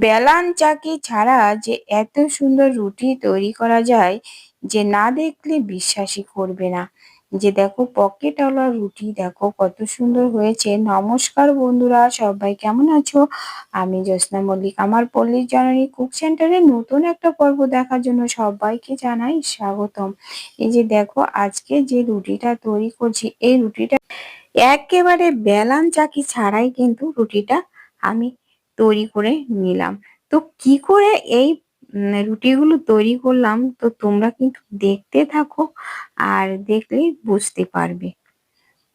বেলান চাকি ছাড়া যে এত সুন্দর রুটি তৈরি করা যায় যে না দেখলে বিশ্বাসই করবে না। যে দেখো পকেটওয়ালা রুটি, দেখো কত সুন্দর হয়েছে। নমস্কার বন্ধুরা, সবাই কেমন আছো? আমি জ্যোৎস্না মল্লিক। আমার পল্লীর জননী কুক সেন্টারে নতুন একটা পর্ব দেখার জন্য সবাইকে জানাই স্বাগতম। এই যে দেখো, আজকে যে রুটিটা তৈরি করছি, এই রুটিটা একেবারে বেলান চাকি ছাড়াই কিন্তু রুটিটা আমি তৈরি করে নিলাম। তো কি করে এই রুটিগুলো তৈরি করলাম, তো তোমরা কিন্তু দেখতে থাকো আর দেখলে বুঝতে পারবে।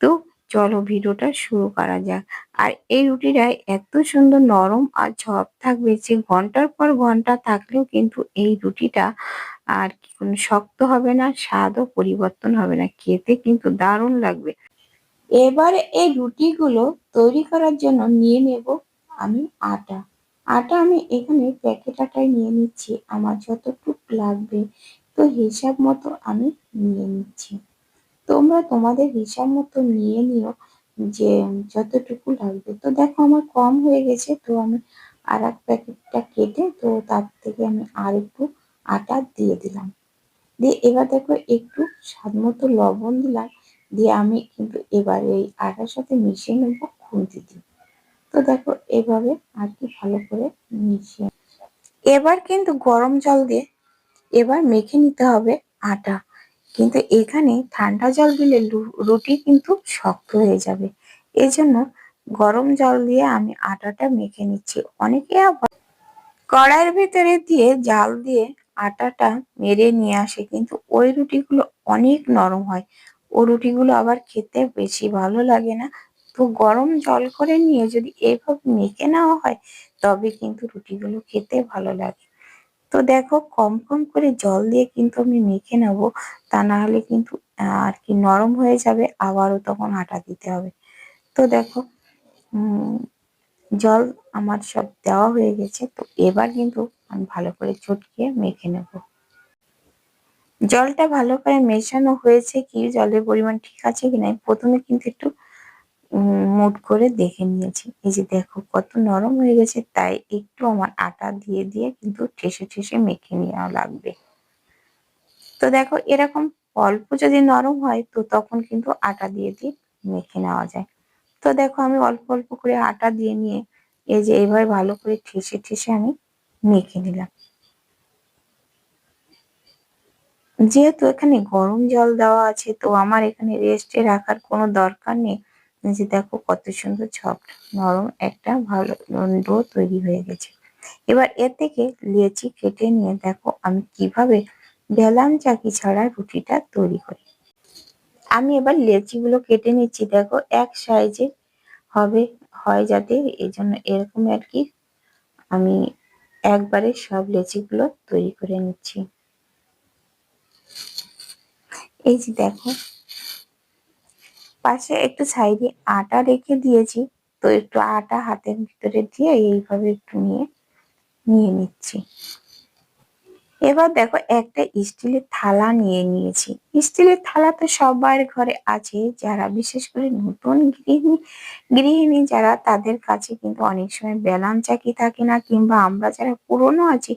তো চলো ভিডিওটা শুরু করা যাক। আর এই রুটিটা এত সুন্দর নরম আর ঝপ থাকবে যে ঘণ্টার পর ঘণ্টা থাকলেও কিন্তু এই রুটিটা আর কি কোনো শক্ত হবে না, স্বাদও পরিবর্তন হবে না, খেতে কিন্তু দারুণ লাগবে। এবারে এই রুটিগুলো তৈরি করার জন্য নিয়ে নেব আমি আটা। আটা আমি এখানে প্যাকেট আটাই নিয়ে নিচ্ছি। আমার যতটুক লাগবে, তো হিসাব মতো আমি নিয়ে নিচ্ছি। তোমরা তোমাদের হিসাব মতো নিয়ে নিও যে যতটুকু লাগবে। তো দেখো আমার কম হয়ে গেছে, তো আমি আর এক প্যাকেটটা কেটে, তো তার থেকে আমি আর একটু আটা দিয়ে দিলাম। দিয়ে এবার দেখো একটু স্বাদ মতো লবণ দিলাম। দিয়ে আমি কিন্তু এবার এই আটার সাথে মিশিয়ে নেব খুন্তি দিয়ে তো দেখো, এভাবে আর কি ভালো করে মিশিয়ে এবার কিন্তু গরম জল দিয়ে এবার মেখে নিতে হবে আটা। কিন্তু এখানে ঠান্ডা জল দিলে রুটি কিন্তু শক্ত হয়ে যাবে। এই জন্য গরম জল দিয়ে আমি আটাটা মেখে নিচ্ছি। অনেকে আবার কড়াইয়ের ভিতরে দিয়ে জাল দিয়ে আটাটা মেরে নিয়ে আসে, কিন্তু ওই রুটিগুলো অনেক নরম হয়। ও রুটিগুলো আবার খেতে বেশি ভালো লাগে না। তো গরম জল করে নিয়ে যদি এইভাবে মেখে নেওয়া হয়, তবে কিন্তু রুটিগুলো খেতে ভালো লাগে। তো দেখো, কম কম করে জল দিয়ে কিন্তু আমি মেখে নেব, তা না হলে কিন্তু আর কি নরম হয়ে যাবে, আবারও তখন আটা দিতে হবে। তো দেখো জল আমার সব দেওয়া হয়ে গেছে, তো এবার কিন্তু আমি ভালো করে চটকিয়ে মেখে নেব। জলটা ভালো করে মেশানো হয়েছে কি? জলের পরিমাণ ঠিক আছে কিনা প্রথমে কিন্তু একটু মুট করে দেখে নিয়েছি। এই যে দেখো, কত নরম হয়ে গেছে, তাই একটু আমার আটা দিয়ে দিয়ে কিন্তু ঠেসে ঠেসে মেখে নেওয়া লাগবে। তো দেখো, এরকম অল্প যদি নরম হয়, তো তখন কিন্তু আটা দিয়ে দিয়ে মেখে নেওয়া যায়। তো দেখো, আমি অল্প অল্প করে আটা দিয়ে নিয়ে এই যে এইভাবে ভালো করে ঠেসে ঠেসে আমি মেখে নিলাম। যেহেতু এখানে গরম জল দেওয়া আছে, তো আমার এখানে রেস্টে রাখার কোনো দরকার নেই। যে দেখো কত সুন্দর ছক, নরম একটা ভালো ডো তৈরি হয়ে গেছে। এবার এর থেকে লেচি কেটে নিয়ে দেখো আমি কীভাবে বেলাম চাকি ছাড়া রুটিটা তৈরি করি। আমি এবার লেচিগুলো কেটে নিচ্ছি, দেখো এক সাইজে হবে, হয় যাতে এই জন্য এরকম আর কি আমি একবারে সব লেচিগুলো তৈরি করে নিচ্ছি। এই যে দেখো পাশে একটু সাইডে আটা রেখে দিয়েছি। তো একটু আটা হাতের ভিতরে দিয়ে এইভাবে একটু নিয়ে নিয়ে নিচ্ছি। এবার দেখো একটা স্টিলের থালা নিয়ে নিয়েছি। স্টিলের থালা তো সবার ঘরে আছে। যারা বিশেষ করে নতুন গৃহিণী গৃহিণী যারা, তাদের কাছে কিন্তু অনেক সময় বেলান চাকি থাকে না, কিংবা আমরা যারা পুরনো আছি,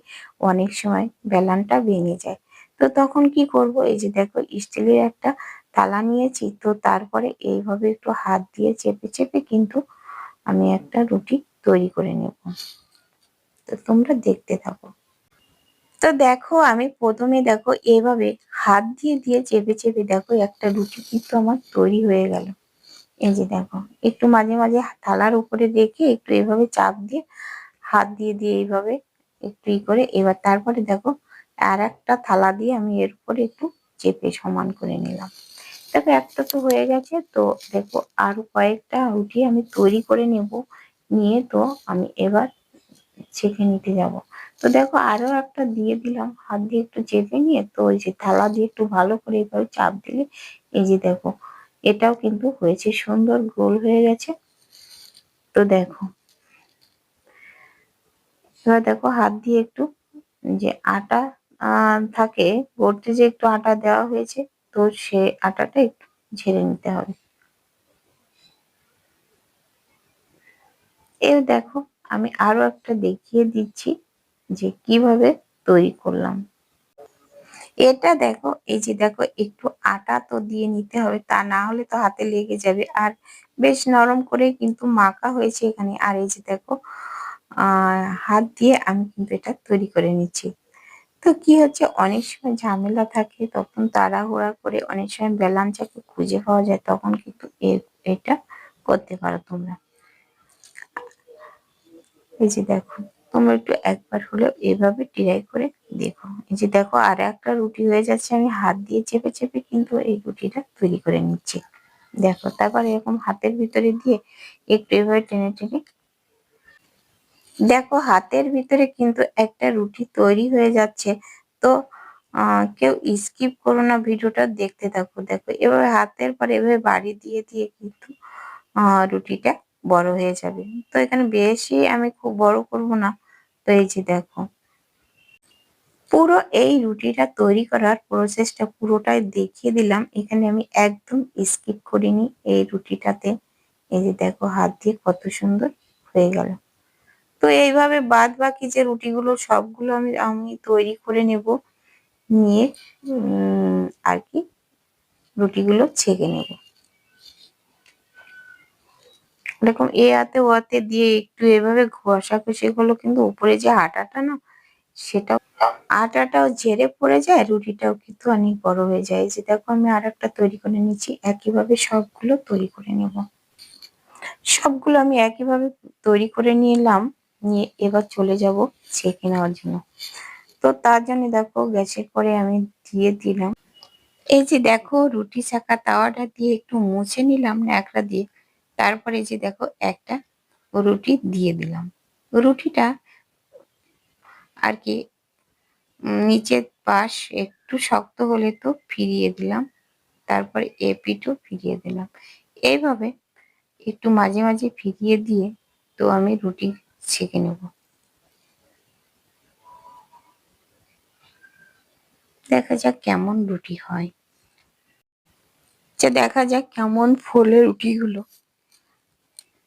অনেক সময় বেলানটা ভেঙে যায়। তো তখন কি করব? এই যে দেখো, স্টিলের একটা থালা নিয়েছি, তো তারপরে এইভাবে একটু হাত দিয়ে চেপে চেপে কিন্তু আমি একটা রুটি তৈরি করে নেব। তো তোমরা দেখতে থাকো। তো দেখো, আমি প্রথমে দেখো এভাবে হাত দিয়ে দিয়ে চেপে চেপে দেখো একটা রুটি কিন্তু আমার তৈরি হয়ে গেল। এই যে দেখো, একটু মাঝে মাঝে থালার উপরে রেখে একটু এভাবে চাপ দিয়ে হাত দিয়ে দিয়ে এইভাবে একটু ই করে এবার তারপরে দেখো আর একটা থালা দিয়ে আমি এর উপরে একটু চেপে সমান করে নিলাম। দেখো, একটা তো হয়ে গেছে, তো দেখো আরও কয়েকটা রুটি আমি তৈরি করে নেব। নিয়ে তো আমি এবার ছেঁকে নিতে যাব। তো দেখো আরও একটা দিয়ে দিলাম। হাত দিয়ে একটু চেপে নিয়ে তো ওই যে থালা দিয়ে একটু ভালো করে এভাবে চাপ দিলে, এই যে দেখো, এটাও কিন্তু হয়েছে সুন্দর, গোল হয়ে গেছে। তো দেখো, এবার দেখো হাত দিয়ে একটু যে আটা থাকে, গড়তে যে একটু আটা দেওয়া হয়েছে তো সে আটাটা একটু ঝেড়ে নিতে হবে। এই দেখো, আমি আরও একটা দেখিয়ে দিচ্ছি যে কীভাবে তৈরি করলাম। এটা দেখো, এই যে দেখো, একটু আটা তো দিয়ে নিতে হবে, তা না হলে তো হাতে লেগে যাবে। আর বেশ নরম করে কিন্তু মাখা হয়েছে এখানে। আর এই যে দেখো, আহ, হাত দিয়ে আমি কিন্তু এটা তৈরি করে নিচ্ছি। তো কি হচ্ছে? অনেক সময় ঝামেলা থাকে, তখন তাড়াহুড়া করে অনেক সময় বেলাঞ্চাকে খুঁজে পাওয়া যায়, তখন কিন্তু এটা করতে পারো তোমরা। এই যে দেখো, তোমরা একটু একবার হলেও এভাবে ট্রাই করে দেখো। এই যে দেখো, আর একটা রুটি হয়ে যাচ্ছে, আমি হাত দিয়ে চেপে চেপে কিন্তু এই রুটিটা তৈরি করে নিচ্ছি। দেখো, তারপর এরকম হাতের ভিতরে দিয়ে একটু এভাবে টেনে টেনে দেখো হাতের ভিতরে কিন্তু একটা রুটি তৈরি হয়ে যাচ্ছে। তো কেউ স্কিপ করো না ভিডিওটা দেখতে থাকো। দেখো, এভাবে হাতের পর এভাবে বাড়ি দিয়ে দিয়ে কিন্তু রুটিটা বড় হয়ে যাবে। তো এখানে বেশি আমি খুব বড় করব না। তো এই যে দেখো, পুরো এই রুটিটা তৈরি করার প্রসেসটা পুরোটাই দেখিয়ে দিলাম। এখানে আমি একদম স্কিপ করিনি এই রুটিটাতে। এই যে দেখো, হাত দিয়ে কত সুন্দর হয়ে গেল। তো এইভাবে বাদ বাকি যে রুটিগুলো, সবগুলো আমি আমি তৈরি করে নেব, নিয়ে আর কি রুটিগুলো ছেঁকে নেব। এরকম এ হাতে ও হাতে দিয়ে একটু এভাবে ঘষা ঘষে গুলো কিন্তু উপরে যে আটাটা না, সেটাও, আটাটাও ঝেড়ে পড়ে যায়, রুটিটাও কিন্তু অনেক বড় হয়ে যায়। যে দেখো, আমি আর একটা তৈরি করে নিচ্ছি, একইভাবে সবগুলো তৈরি করে নেব। সবগুলো আমি একইভাবে তৈরি করে নিলাম। নিয়ে এবার চলে যাব ছেঁকে নেওয়ার জন্য। তো তার জন্য দেখো গ্যাসের পরে আমি দিয়ে দিলাম। এই যে দেখো রুটি ছাকা তাওয়াটা দিয়ে একটু মুছে নিলাম ন্যাকড়া দিয়ে। তারপরে যে দেখো একটা রুটি দিয়ে দিলাম। রুটিটা আর কি নিচের পাশ একটু শক্ত হলে তো ফিরিয়ে দিলাম। তারপরে এ পিঠও ফিরিয়ে দিলাম। এইভাবে একটু মাঝে মাঝে ফিরিয়ে দিয়ে তো আমি রুটি ছেঁকে নেব। দেখা যাক কেমন রুটি হয়। আচ্ছা দেখা যাক কেমন ফোলে রুটিগুলো।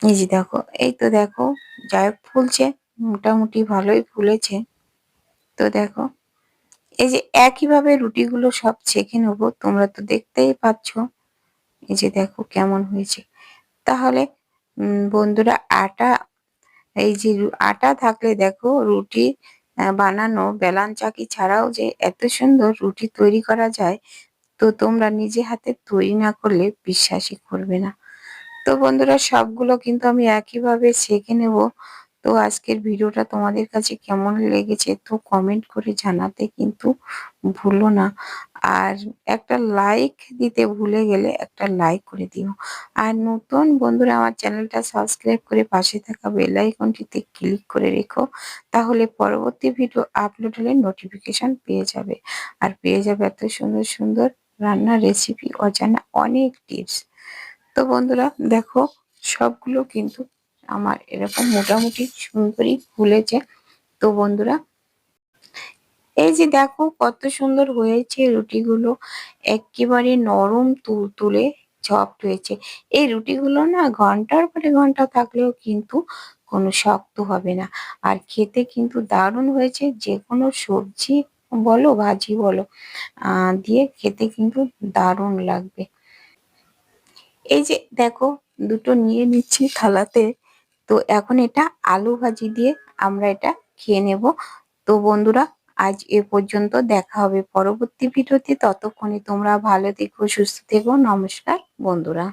এই যে দেখো, এই তো দেখো, যাই ফুলছে, মোটামুটি ভালোই ফুলেছে। তো দেখো, এই যে একইভাবে রুটিগুলো সব ছেঁকে নেব, তোমরা তো দেখতেই পাচ্ছ। এই যে দেখো কেমন হয়েছে। তাহলে বন্ধুরা, আটা এই যে আটা থাকলে দেখো রুটি বানানো, বেলান চাকি ছাড়াও যে এত সুন্দর রুটি তৈরি করা যায়, তো তোমরা নিজে হাতে তৈরি না করলে বিশ্বাসই করবে না। তো বন্ধুরা সবগুলো কিন্তু আমি একইভাবে শেখে নেব। তো আজকের ভিডিওটা তোমাদের কাছে কেমন লেগেছে তো কমেন্ট করে জানাতে কিন্তু ভুলো না। আর একটা লাইক দিতে ভুলে গেলে একটা লাইক করে দিও। আর নতুন বন্ধুরা আমার চ্যানেলটা সাবস্ক্রাইব করে পাশে থাকা বেল আইকনটিতে ক্লিক করে রেখো, তাহলে পরবর্তী ভিডিও আপলোড হলে নোটিফিকেশন পেয়ে যাবে। আর পেয়ে যাবে এত সুন্দর সুন্দর রান্নার রেসিপি অজানা অনেক টিপস তো বন্ধুরা দেখো, সবগুলো কিন্তু আমার এরকম মোটামুটি সুন্দরই ফুলেছে। তো বন্ধুরা, এই যে দেখো কত সুন্দর হয়েছে রুটিগুলো। একেবারে নরম তুলে সফট হয়েছে। এই রুটিগুলো না ঘণ্টার পরে ঘণ্টা থাকলেও কিন্তু কোনো শক্ত হবে না। আর খেতে কিন্তু দারুণ হয়েছে। যে কোনো সবজি বলো, ভাজি বলো দিয়ে খেতে কিন্তু দারুণ লাগবে। এই যে দেখো, দুটো নিয়ে নিচ্ছি থালাতে। তো এখন এটা আলু ভাজি দিয়ে আমরা এটা খেয়ে নেব। তো বন্ধুরা, আজ এ পর্যন্ত দেখা হবে পরবর্তী ভিডিওতে। ততক্ষণে তোমরা ভালো থেকো, সুস্থ থেকো। নমস্কার বন্ধুরা।